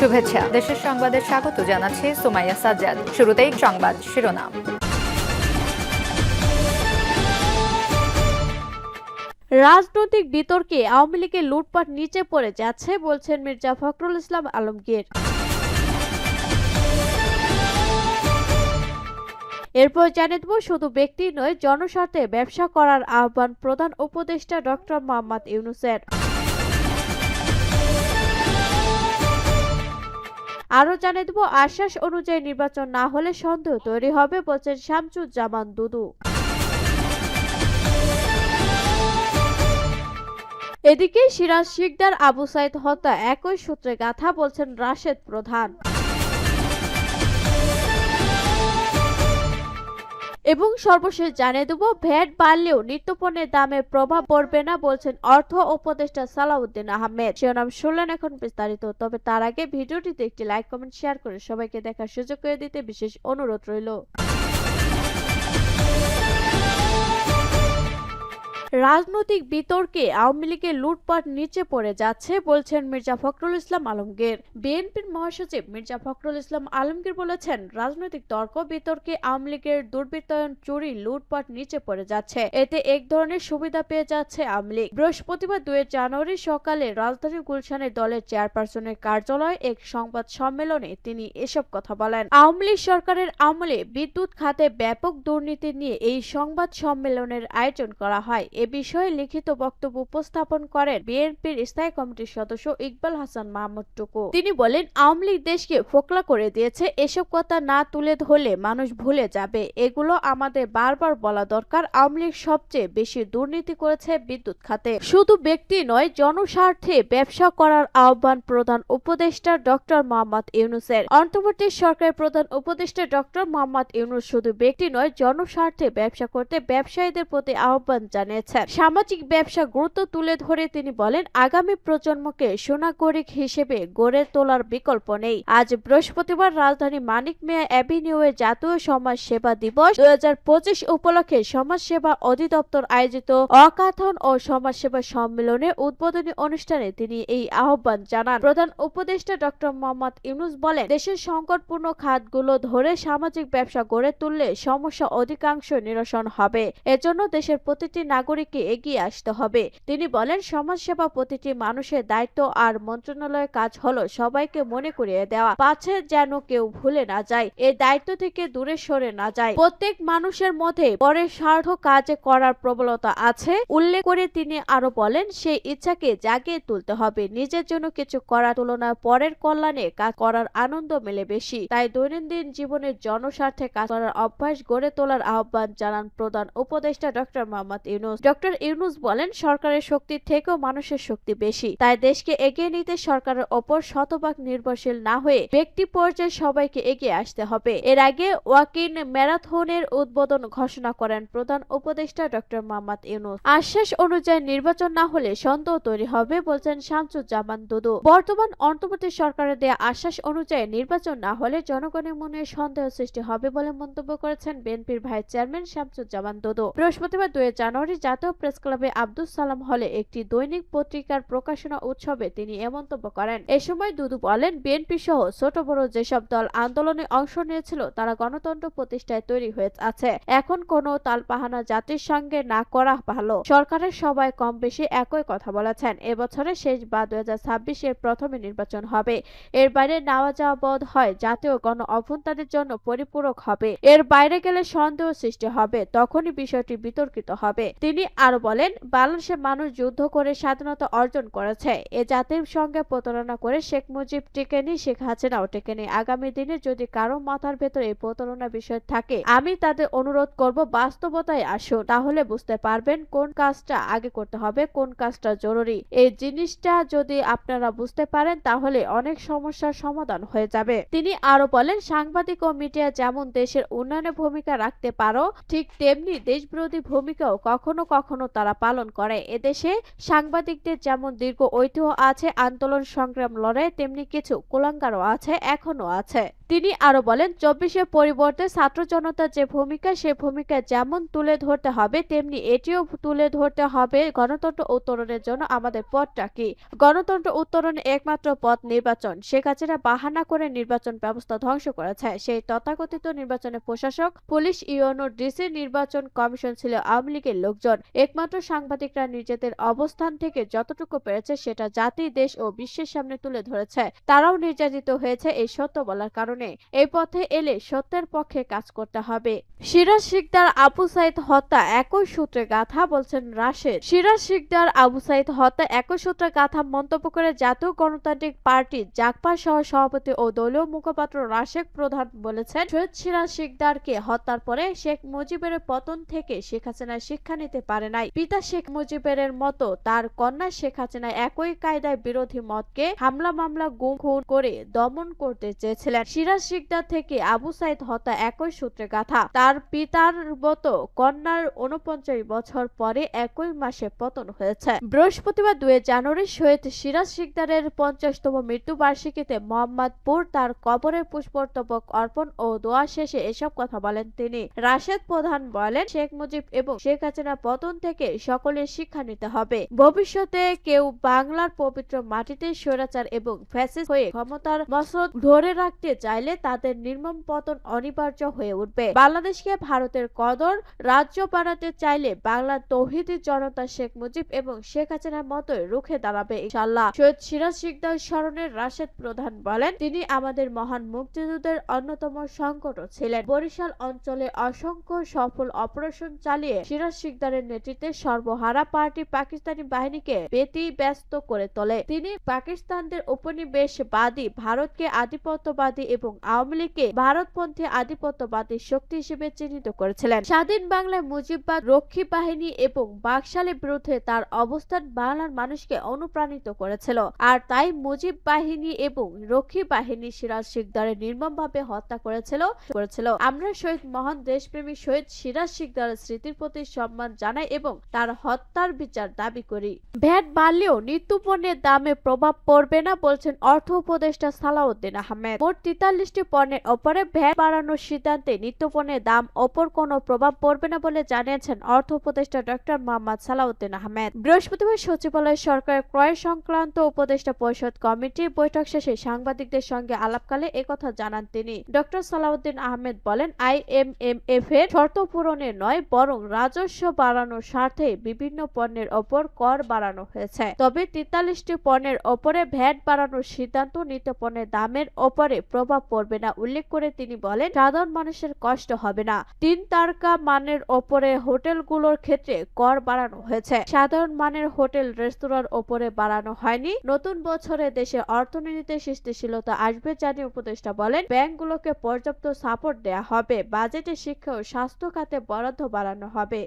শুভেচ্ছা। দেশের সংবাদে স্বাগত জানাচ্ছি সুমাইয়া সাজ্জাদ। শুরুতেই সংবাদ শিরোনাম। রাজনৈতিক বিতর্কে আওয়ামী লীগের লুটপাট নিচে পড়ে যাচ্ছে, বলছেন মির্জা ফখরুল ইসলাম আলমগীর। এরপর জানিয়ে দেব, শুধু ব্যক্তি নয়, জনস্বার্থে ব্যবসা করার আহ্বান প্রধান উপদেষ্টা ডক্টর মোহাম্মদ ইউনুসের। আরও জানিয়ে দেব, আশ্বাস অনুযায়ী নির্বাচন না হলে সন্দেহ তৈরি হবে, বলছেন শামসুজ্জামান দুদু। এদিকে সিরাজ শিকদার আবু সাইদ হত্যা, একই সূত্রে গাথা, বলছেন রাশেদ প্রধান। এবং সর্বশেষ জানিয়ে দেব, ভ্যাট বাড়লেও নিত্যপণ্যের দামে প্রভাব পড়বে না বলছেন অর্থ উপদেষ্টা সালাউদ্দিন আহমেদ। শিরোনাম শুনলেন এখন বিস্তারিত, তবে তার আগে ভিডিওটিতে একটি লাইক কমেন্ট শেয়ার করে সবাইকে দেখার সুযোগ করে দিতে বিশেষ অনুরোধ রইল। রাজনৈতিক বিতর্কে আওয়ামী লীগের লুটপাট নিচে পড়ে যাচ্ছে, বলছেন মির্জা ফখরুল ইসলাম আলমগীর। বিএনপির মহাসচিব মির্জা ফখরুল ইসলাম আলমগীর বলেছেন, রাজনৈতিক তর্ক, বিতর্কে আওয়ামী লীগের দুর্বৃত্তায়ন, চুরি, লুটপাট নিচে পড়ে যাচ্ছে। এতে এক ধরনের সুবিধা পেয়ে যাচ্ছে আওয়ামী লীগ। বৃহস্পতিবার দুই জানুয়ারি সকালে রাজধানীর গুলশানের দলের চেয়ারপারসনের কার্যালয়ে এক সংবাদ সম্মেলনে তিনি এসব কথা বলেন। আওয়ামী লীগ সরকারের আমলে বিদ্যুৎ খাতে ব্যাপক দুর্নীতি নিয়ে এই সংবাদ সম্মেলনের আয়োজন করা হয়। এ বিষয়ে লিখিত বক্তব্য উপস্থাপন করেন বিএনপির স্থায়ী কমিটির সদস্য ইকবাল হাসান মাহমুদ টুকু। তিনি বলেন, আওয়ামী লীগ দেশকে ফোকলা করে দিয়েছে, এসব কথা না তুলে ধরলে মানুষ ভুলে যাবে। এগুলো আমাদের বারবার বলা দরকার, আওয়ামী লীগ সবচেয়ে বেশি দুর্নীতি করেছে বিদ্যুৎ খাতে। শুধু ব্যক্তি নয়, জনস্বার্থে ব্যবসা করার আহ্বান প্রধান উপদেষ্টা ডক্টর মোহাম্মদ ইউনুসের। অন্তর্বর্তী সরকারের প্রধান উপদেষ্টা ডক্টর মোহাম্মদ ইউনুস শুধু ব্যক্তি নয়, জনস্বার্থে ব্যবসা করতে ব্যবসায়ীদের প্রতি আহ্বান জানিয়েছেন সামাজিক ব্যবসা গুরুত্ব তুলে ধরে তিনি বলেন, আগামী প্রজন্মকে সোনাগরিক হিসেবে গড়ে তোলার বিকল্প নেই। আজ বৃহস্পতিবার রাজধানী মানিক মিয়া অ্যাভিনিউয়ে জাতীয় সমাজ সেবা দিবস। দুই উপলক্ষে সমাজ সেবা অধিদপ্তর আয়োজিত অকাথন ও সমাজ সেবা সম্মেলনে উদ্বোধনী অনুষ্ঠানে তিনি এই আহ্বান জানান। প্রধান উপদেষ্টা ডক্টর মোহাম্মদ ইউনুস বলেন, দেশের সংকটপূর্ণ খাতগুলো ধরে সামাজিক ব্যবসা গড়ে তুললে সমস্যা অধিকাংশ নিরসন হবে। এজন্য দেশের প্রতিটি নাগরিককে এগিয়ে আসতে হবে। তিনি বলেন, সমাজসেবা প্রতিটি মানুষের দায়িত্ব আর মন্ত্রণালয়ের কাজ হলো সবাইকে মনে করিয়ে দেওয়া, পাছে যেন কেউ ভুলে না যায় এই দায়িত্ব থেকে দূরে সরে না যায়। প্রত্যেক মানুষের মধ্যে পরের স্বার্থ কাজ করার প্রবলতা আছে। উল্লেখ করে তিনি আরও বলেন, সেই ইচ্ছাকে জাগিয়ে তুলতে হবে। নিজের জন্য কিছু করার তুলনায় পরের কল্যাণে কাজ করার আনন্দ মেলে বেশি। তাই দৈনন্দিন জীবনের জনস্বার্থে কাজ করার অভ্যাস গড়ে তোলার আহ্বান জানান প্রধান উপদেষ্টা ডক্টর মোহাম্মদ ইউনুস। ডক্টর ইউনুস বলেন, সরকারের শক্তি থেকেও মানুষের শক্তি বেশি। তাই দেশকে এগিয়ে নিতে সরকারের ওপর শতভাগ নির্ভরশীল না হয়ে ব্যক্তি পর্যায়ে সবাইকে এগিয়ে আসতে হবে। এর আগে ওয়াকিন ম্যারাথনের উদ্বোধন ঘোষণা করেন প্রধান উপদেষ্টা ডক্টর মোহাম্মদ ইউনুস। আশ্বাস অনুযায়ী নির্বাচন না হলে সন্দেহ তৈরি হবে বলছেন শামসুজ্জামান দুদু। বর্তমান অন্তর্বর্তী সরকারের দেয়া আশ্বাস অনুযায়ী নির্বাচন না হলে জনগণের মনে সন্দেহ সৃষ্টি হবে বলে মন্তব্য করেছেন বিএনপির ভাইস চেয়ারম্যান শামসুজ্জামান দুদু। বৃহস্পতিবার দুই জানুয়ারি জাতীয় প্রেস ক্লাবে আব্দুল সালাম হলে একটি দৈনিক পত্রিকার প্রকাশনা উৎসবে তিনি এ মন্তব্য করেন। এ সময় দুদু বলেন, বিএনপি সহ ছোট বড় যেসব দল আন্দোলনে অংশ নিয়েছিল, তারা গণতন্ত্র প্রতিষ্ঠায় তৈরি হয়ে আছে। এখন কোনো তালপাহানা জাতির সঙ্গে না করা ভালো। সরকারের সবাই কম বেশি একই কথা বলেছেন। এবছরের শেষ বা দুই এর প্রথমে নির্বাচন হবে। এর বাইরে নেওয়া যাওয়া বোধ হয়, জাতীয় গণ অভ্যন্তরের জন্য পরিপূরক হবে। এর বাইরে গেলে সন্দেহ সৃষ্টি হবে, তখনই বিষয়টি বিতর্কিত হবে। তিনি আরও বলেন বাংলাদেশের মানুষ যুদ্ধ করে স্বাধীনতা অর্জন করেছে। এ জাতির সঙ্গে প্রতারণা করে শেখ মুজিব টেকেনি শেখ হাসিনাও টেকেনি আগামী দিনে যদি কারও মাথার ভেতরে এই প্রতারণা বিষয় থাকে, আমি তাদের অনুরোধ করব বাস্তবতায় আসুন। তাহলে বুঝতে পারবেন কোন কাজটা আগে করতে হবে, কোন কাজটা জরুরি। এই জিনিসটা যদি আপনারা বুঝতে পারেন, তাহলে অনেক সমস্যার সমাধান হয়ে যাবে। তিনি আরও বলেন, সাংবাদিক ও মিডিয়া যেমন দেশের উন্নয়নে ভূমিকা রাখতে পারো, ঠিক তেমনি দেশবিরোধী ভূমিকাও কখনো কখনো তারা পালন করে। এদেশে সাংবাদিকদের যেমন দীর্ঘ ঐতিহ্য আছে, আন্দোলন সংগ্রাম লড়াই তেমনি কিছু কুলাঙ্গারও আছে এখনও আছে। তিনি আরও বলেন, চব্বিশের পরিবর্তে ছাত্র জনতার যে ভূমিকা, সে ভূমিকা যেমন তুলে ধরতে হবে, তেমনি এটিও তুলে ধরতে হবে গণতন্ত্র উত্তরণের জন্য আমাদের পথটা কি গণতন্ত্র উত্তরণের একমাত্র পথ নির্বাচন। শেখ হাসিনা বাহানা করে নির্বাচন ব্যবস্থা ধ্বংস করেছে। সেই তথাকথিত নির্বাচনের প্রশাসক, পুলিশ ইউনো ডিসি নির্বাচন কমিশন ছিল আওয়ামী লীগের লোকজন। একমাত্র সাংবাদিকরা নিজেদের অবস্থান থেকে যতটুকু পেরেছে, সেটা জাতি, দেশ ও বিশ্বের সামনে তুলে ধরেছে। তারাও নির্যাতিত হয়েছে, এই সত্য বলার কারণে। এই পথে এলে সত্যের পক্ষে কাজ করতে হবে। সিরাজ শিকদার আবু সাইদ হত্যা একই সূত্রে গাথা বলছেন রাশেদ। সিরাজ শিকদার আবু সাইদ হত্যা একই সূত্রে গাথা মন্তব্য করে জাতীয় গণতান্ত্রিক পার্টি জাকপা সহ সভাপতি ও দলীয় মুখপাত্র রাশেদ প্রধান বলেছেন, শহীদ সিরাজ শিকদারকে হত্যার পরে শেখ মুজিবের পতন থেকে শেখ হাসিনা শিক্ষা নিতে পারে নাই। পিতা শেখ মুজিবের মতো তার কন্যা শেখ হাসিনা একই কায়দায় বিরোধী মতকে হামলা মামলা গুম খুন করে দমন করতে চেয়েছিলেন। সিরাজ শিকদার থেকে আবু সাইদ হত্যা একই সূত্রে গাথা। তার পিতার মতো কন্যার উনপঞ্চাশ বছর পরে একই মাসে পতন হয়েছে। বৃহস্পতিবার দুই জানুয়ারি শহীদ সিরাজ শিকদারের পঞ্চাশতম মৃত্যুবার্ষিকীতে মোহাম্মদপুর তার কবরে পুষ্পস্তবক অর্পণ ও দোয়া শেষে এসব কথা বলেন তিনি। রাশেদ প্রধান বলেন, শেখ মুজিব এবং শেখ হাসিনা পতন থেকে সকলের শিক্ষা নিতে হবে। ভবিষ্যতে কেউ বাংলার পবিত্র মাটিতে স্বৈরাচার এবং ফ্যাসিস্ট হয়ে ক্ষমতার মসনদ ধরে রাখতে চাইলে তাদের নির্মম পতন অনিবার্য হয়ে উঠবে। বাংলাদেশকে ভারতের কদর, রাজ্য বানাতে চাইলে বাংলার তৌহিদি জনতা শেখ মুজিব এবং শেখ হাসিনার মতোই রুখে দাঁড়াবে ইনশাল্লাহ সৈয়দ সিরাজ শিকদার স্মরণের রাশেদ প্রধান বলেন, তিনি আমাদের মহান মুক্তিযুদ্ধের অন্যতম সংকট ছিলেন। বরিশাল অঞ্চলে অসংখ্য সফল অপারেশন চালিয়ে সিরাজ শিকদারের নেতৃত্বে সর্বহারা পার্টি পাকিস্তানি বাহিনীকে বেতি ব্যস্ত করে তোলে। তিনি পাকিস্তানদের উপনিবেশবাদী ভারতকে আধিপত্যবাদী এবং আওয়ামী লীগকে ভারতপন্থী আধিপত্যবাদী শক্তি হিসেবে চিহ্নিত করেছিলেন। স্বাধীন বাংলায় মুজিববাদ, রক্ষী বাহিনী এবং বাকশালের বিরুদ্ধে তার অবস্থান বাংলার মানুষকে অনুপ্রাণিত করেছিল। আর তাই মুজিব বাহিনী এবং রক্ষী বাহিনী সিরাজ শিকদারের নির্মমভাবে হত্যা করেছিল করেছিল। আমরা শহীদ মহান দেশপ্রেমী শহীদ সিরাজ শিকদারের স্মৃতির প্রতি সম্মান জানাই এবং তার হত্যার বিচার দাবি করি। ভ্যাট বাড়লেও নিত্যপণ্যের দামে প্রভাব পড়বে না বলছেন অর্থ উপদেষ্টা সালাউদ্দিন আহমেদ। মোট তেতাল্লিশটি পণ্যের ওপরে ভ্যাট বাড়ানোর সিদ্ধান্তে নিত্যপণ্যের দাম ওপর কোনো প্রভাব পড়বে না বলে জানিয়েছেন অর্থ উপদেষ্টা ডক্টর মোহাম্মদ সালাউদ্দিন আহমেদ। বৃহস্পতিবার সচিবালয় সরকারের ক্রয় সংক্রান্ত উপদেষ্টা পরিষদ কমিটির বৈঠক শেষে সাংবাদিকদের সঙ্গে আলাপকালে একথা জানান তিনি। ডক্টর সালাউদ্দিন আহমেদ বলেন আইএমএমএফ এর শর্ত পূরণে নয়, বরং রাজস্ব বাড়ানোর স্বার্থে বিভিন্ন পণ্যের ওপর কর বাড়ানো হয়েছে। তবে তেতাল্লিশটি পণ্যের ওপরে ভ্যাট বাড়ানোর সিদ্ধান্ত নিত্য পণ্যের দামের ওপরে প্রভাব পড়বে না, উল্লেখ করে তিনি বলেন, সাধারণ মানুষের কষ্ট হবে না। তিন তারকা মানের ওপরে হোটেলগুলোর ক্ষেত্রে কর বাড়ানো হয়েছে। সাধারণ মানের হোটেল, রেস্তোরাঁর ওপরে বাড়ানো হয়নি। নতুন বছরে দেশে অর্থনীতিতে সৃষ্টিশীলতা আসবে জানিয়ে উপদেষ্টা বলেন, ব্যাংকগুলোকে পর্যাপ্ত সাপোর্ট দেয়া হবে, বাজেটে শিক্ষা ও স্বাস্থ্য খাতে বরাদ্দ বাড়ানো হবে।